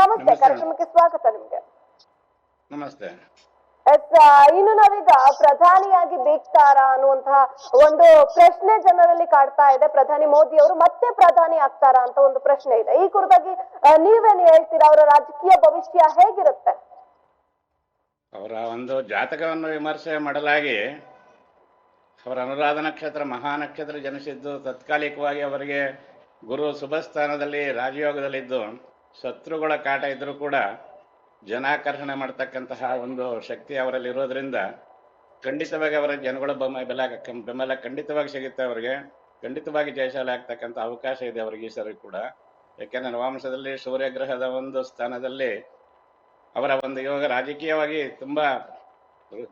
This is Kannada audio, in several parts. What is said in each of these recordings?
ನಮಸ್ತೆ. ಕಾರ್ಯಕ್ರಮಕ್ಕೆ ಸ್ವಾಗತ ನಿಮ್ಗೆ. ನಮಸ್ತೆ. ಇನ್ನು ನಾವೀಗ ಪ್ರಧಾನಿಯಾಗಿ ಬೇಕ್ತಾರಾ ಅನ್ನುವಂತಹ ಒಂದು ಪ್ರಶ್ನೆ ಜನರಲ್ಲಿ ಕಾಡ್ತಾ ಇದೆ. ಪ್ರಧಾನಿ ಮೋದಿ ಅವರು ಮತ್ತೆ ಪ್ರಧಾನಿ ಆಗ್ತಾರಾ ಅಂತ ಒಂದು ಪ್ರಶ್ನೆ ಇದೆ. ಈ ಕುರಿತಾಗಿ ನೀವೇನು ನೀವೇನ್ ಹೇಳ್ತೀರಾ? ಅವರ ರಾಜಕೀಯ ಭವಿಷ್ಯ ಹೇಗಿರುತ್ತೆ? ಅವರ ಒಂದು ಜಾತಕವನ್ನು ವಿಮರ್ಶೆ ಮಾಡಲಾಗಿ ಅವರ ಅನುರಾಧ ನಕ್ಷತ್ರ ಮಹಾ ನಕ್ಷತ್ರ ಜನಿಸಿದ್ದು ತತ್ಕಾಲಿಕವಾಗಿ ಅವರಿಗೆ ಗುರು ಶುಭ ಸ್ಥಾನದಲ್ಲಿ ರಾಜಯೋಗದಲ್ಲಿದ್ದು ಶತ್ರುಗಳ ಕಾಟ ಇದ್ರೂ ಕೂಡ ಜನಾಕರ್ಷಣೆ ಮಾಡ್ತಕ್ಕಂತಹ ಒಂದು ಶಕ್ತಿ ಅವರಲ್ಲಿ ಇರೋದ್ರಿಂದ ಖಂಡಿತವಾಗಿ ಅವರ ಜನಗಳ ಬೆಂಬಲ ಬೆಲ ಬೆಂಬಲ ಖಂಡಿತವಾಗಿ ಸಿಗುತ್ತೆ ಅವರಿಗೆ. ಖಂಡಿತವಾಗಿ ಜಯಶಾಲಿ ಆಗ್ತಕ್ಕಂಥ ಅವಕಾಶ ಇದೆ ಅವರಿಗೆ ಈ ಸರಿ ಕೂಡ. ಯಾಕೆಂದರೆ ನವಾಂಶದಲ್ಲಿ ಸೂರ್ಯಗ್ರಹದ ಒಂದು ಸ್ಥಾನದಲ್ಲಿ ಅವರ ಒಂದು ಯೋಗ ರಾಜಕೀಯವಾಗಿ ತುಂಬಾ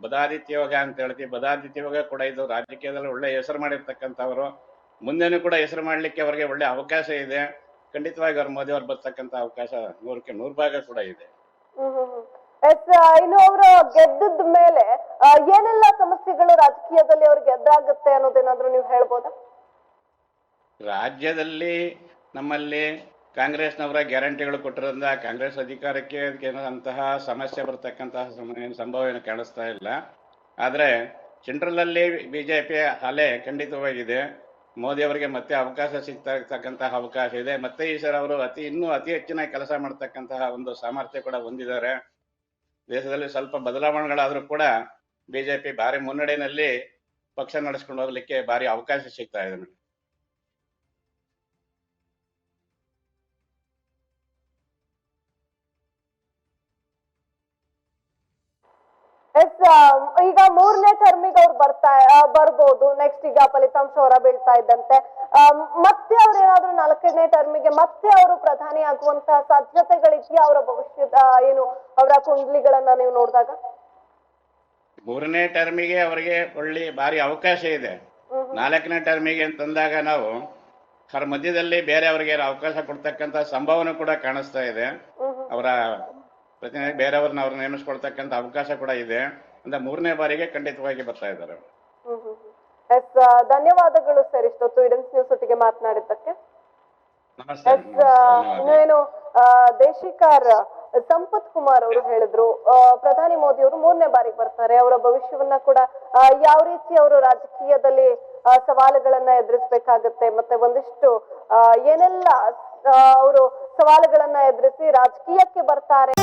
ಬದಾದಿತ್ಯ ಯೋಗ ಅಂತ ಹೇಳ್ತೀವಿ ಬದಾದಿತ್ಯ ಯೋಗ ಕೂಡ ಇದು ರಾಜಕೀಯದಲ್ಲಿ ಒಳ್ಳೆ ಹೆಸರು ಮಾಡಿರ್ತಕ್ಕಂಥವರು. ಮುಂದೆನೂ ಕೂಡ ಹೆಸರು ಮಾಡಲಿಕ್ಕೆ ಅವರಿಗೆ ಒಳ್ಳೆ ಅವಕಾಶ ಇದೆ. ಖಂಡಿತವಾಗಿ ಅವ್ರ ಮೋದಿ ಅವ್ರು ಬರ್ತಕ್ಕಂತ ಅವಕಾಶ ನೂರಕ್ಕೆ ನೂರು ಭಾಗ ಕೂಡ ಇದೆ. ಎಸ್ ಇನ್ನು ಅವರು ಗೆದ್ದದ ಮೇಲೆ ಆ, ಏನೆಲ್ಲ ಸಮಸ್ಯೆಗಳು ರಾಜಕೀಯದಲ್ಲಿ ಅವ್ರಿಗೆ ಎದುರಾಗುತ್ತೆ ಅನ್ನೋದೇನಾದ್ರೂ ನೀವು ಹೇಳ್ಬೋದಾ? ರಾಜ್ಯದಲ್ಲಿ ನಮ್ಮಲ್ಲಿ ಕಾಂಗ್ರೆಸ್ನವರ ಗ್ಯಾರಂಟಿಗಳು ಕೊಟ್ಟಿರೋದ್ರಿಂದ ಕಾಂಗ್ರೆಸ್ ಅಧಿಕಾರಕ್ಕೆ ಅಂತಹ ಸಮಸ್ಯೆ ಬರ್ತಕ್ಕಂತಹ ಸಮ- ಏನು ಸಂಭವ ಏನು ಕಾಣಿಸ್ತಾ ಇಲ್ಲ. ಆದರೆ ಸೆಂಟ್ರಲಲ್ಲಿ ಬಿ ಜೆ ಪಿ ಅಲೆ ಖಂಡಿತವಾಗಿದೆ. ಮೋದಿ ಅವರಿಗೆ ಮತ್ತೆ ಅವಕಾಶ ಸಿಗ್ತಾ ಇರ್ತಕ್ಕಂತಹ ಅವಕಾಶ ಇದೆ. ಮತ್ತೆ ಈ ಸರ್ ಅವರು ಅತಿ, ಇನ್ನೂ ಅತಿ ಹೆಚ್ಚಿನ ಕೆಲಸ ಮಾಡ್ತಕ್ಕಂತಹ ಒಂದು ಸಾಮರ್ಥ್ಯ ಕೂಡ ಹೊಂದಿದ್ದಾರೆ. ದೇಶದಲ್ಲಿ ಸ್ವಲ್ಪ ಬದಲಾವಣೆಗಳಾದರೂ ಕೂಡ ಬಿಜೆಪಿ ಭಾರಿ ಮುನ್ನಡೆಯಲ್ಲಿ ಪಕ್ಷ ನಡೆಸ್ಕೊಂಡು ಹೋಗ್ಲಿಕ್ಕೆ ಭಾರಿ ಅವಕಾಶ ಸಿಗ್ತಾ ಇದೆ. ಎಸ್ ಈಗ ಮೂರನೇ ಟರ್ಮಿಗೆ ಅವ್ರು ಬರ್ತಾ ಬರ್ಬೋದು. ನೆಕ್ಸ್ಟ್ ಈಗ ಫಲಿತಾಂಶ ಹೊರ ಬೀಳ್ತಾ ಇದ್ದಂತೆ. ಮತ್ತೆ ಅವ್ರು ಏನಾದ್ರು ನಾಲ್ಕನೇ ಟರ್ಮಿಗೆ ಮತ್ತೆ ಅವರು ಪ್ರಧಾನಿ ಆಗುವಂತಹ ಸಾಧ್ಯತೆಗಳಿದೆಯಾ? ಅವರ ಭವಿಷ್ಯದ ಏನು ಅವರ ಕುಂಡ್ಲಿಗಳನ್ನ ನೀವು ನೋಡಿದಾಗ? ಮೂರನೇ ಟರ್ಮಿಗೆ ಅವರಿಗೆ ಒಳ್ಳೆ ಭಾರಿ ಅವಕಾಶ ಇದೆ. ನಾಲ್ಕನೇ ಟರ್ಮಿಗೆ ಅಂತಂದಾಗ ನಾವು ಅವ್ರ ಮಧ್ಯದಲ್ಲಿ ಬೇರೆ ಅವರಿಗೆ ಅವಕಾಶ ಕೊಡ್ತಕ್ಕಂತ ಸಂಭಾವನೆ ಕೂಡ ಕಾಣಿಸ್ತಾ ಇದೆ. ಅವರ ಪ್ರತಿನಿಧಿ ಬೇರೆಯವ್ರನ್ನ ಅವ್ರನ್ನ ನೇಮಿಸ್ಕೊಳ್ತಕ್ಕಂಥ ಅವಕಾಶ ಕೂಡ ಇದೆ. ಅಂದ್ರೆ ಮೂರನೇ ಬಾರಿಗೆ ಖಂಡಿತವಾಗಿ ಬರ್ತಾ ಇದ್ದಾರೆ. ಎಸ್ ಧನ್ಯವಾದಗಳು ಸರ್ ಇಷ್ಟೊತ್ತು ಇಡನ್ಸ್ ನ್ಯೂಸ್ ಒಟ್ಟಿಗೆ ಮಾತನಾಡಿದ್ದಕ್ಕೆ. ಎಸ್ ಇನ್ನೇನು ದೇಶಿಕಾರ ಸಂಪತ್ ಕುಮಾರ್ ಅವರು ಹೇಳಿದ್ರು. ಪ್ರಧಾನಿ ಮೋದಿ ಅವರು ಮೂರನೇ ಬಾರಿಗೆ ಬರ್ತಾರೆ. ಅವರ ಭವಿಷ್ಯವನ್ನ ಕೂಡ ಯಾವ ರೀತಿ ಅವರು ರಾಜಕೀಯದಲ್ಲಿ ಸವಾಲುಗಳನ್ನ ಎದುರಿಸ್ಬೇಕಾಗತ್ತೆ. ಮತ್ತೆ ಒಂದಿಷ್ಟು ಏನೆಲ್ಲ ಅವರು ಸವಾಲುಗಳನ್ನ ಎದುರಿಸಿ ರಾಜಕೀಯಕ್ಕೆ ಬರ್ತಾರೆ.